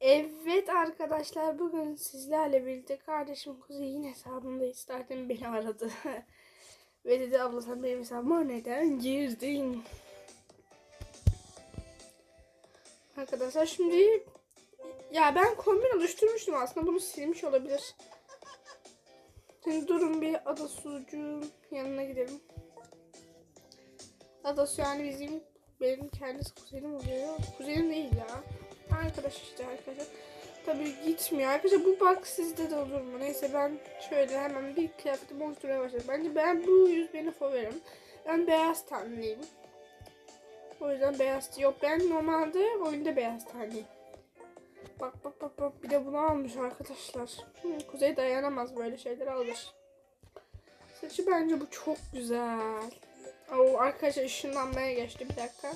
Evet arkadaşlar bugün sizlerle birlikte kardeşim Kuzey'in hesabında isterdim beni aradı. Ve dedi abla sen benim hesabıma neden girdin? Arkadaşlar şimdi ya ben kombin oluşturmuştum aslında bunu silmiş olabilir. Şimdi durun bir ada sucuğun yanına gidelim. Adası yani bizim benim kendisi kuzenim oluyor. Kuzenim değil ya. Arkadaş işte arkadaşlar. Tabii gitmiyor. Arkadaşlar bu bak sizde de olur mu? Neyse ben şöyle hemen bir kıyafetimi oluşturmaya başladım. Bence ben bu yüz beni favorim. Ben beyaz tenliyim. O yüzden beyaz yok. Ben normalde oyunda beyaz tenliyim. Bak bak bak bak bir de bunu almış arkadaşlar. Kuzey dayanamaz böyle şeyler alır. Saçı bence bu çok güzel. Oo, arkadaşlar ışınlanmaya geçti bir dakika.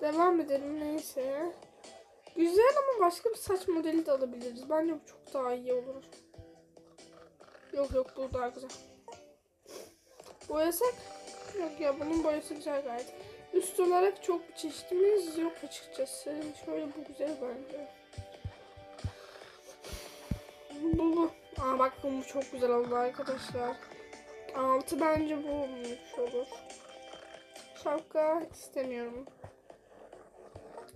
Devam edelim neyse. Güzel ama başka bir saç modeli de alabiliriz. Bence bu çok daha iyi olur. Yok yok bu daha güzel. Boyasak? Yok ya bunun boyası güzel gayet. Üst olarak çok bir çeşitimiz yok açıkçası. Şöyle bu güzel bence. Bu bu. Aa bak bu çok güzel oldu arkadaşlar. Altı bence bu olur. Şapka istemiyorum.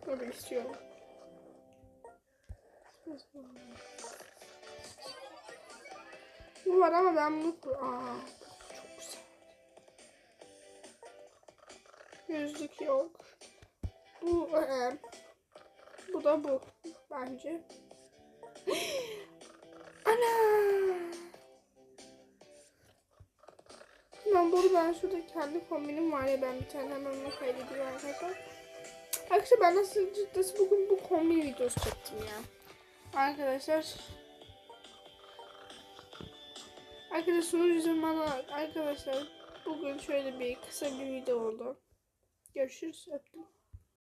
Öyle istiyorum. Bu var ama ben bunu... Aa, çok güzel. Gözlük yok. Bu, e, bu da bu bence. Ana! Ben bunu ben şurada kendi kombinim var ya ben bir tane hemen onu kaydediyorum arkadaşlar. Arkadaşlar ben nasıl nasıl bugün bu kombin videosu çektim ya. Arkadaşlar Arkadaşlar sunucu zamanı arkadaşlar bugün şöyle bir kısa bir video oldu. Görüşürüz öptüm.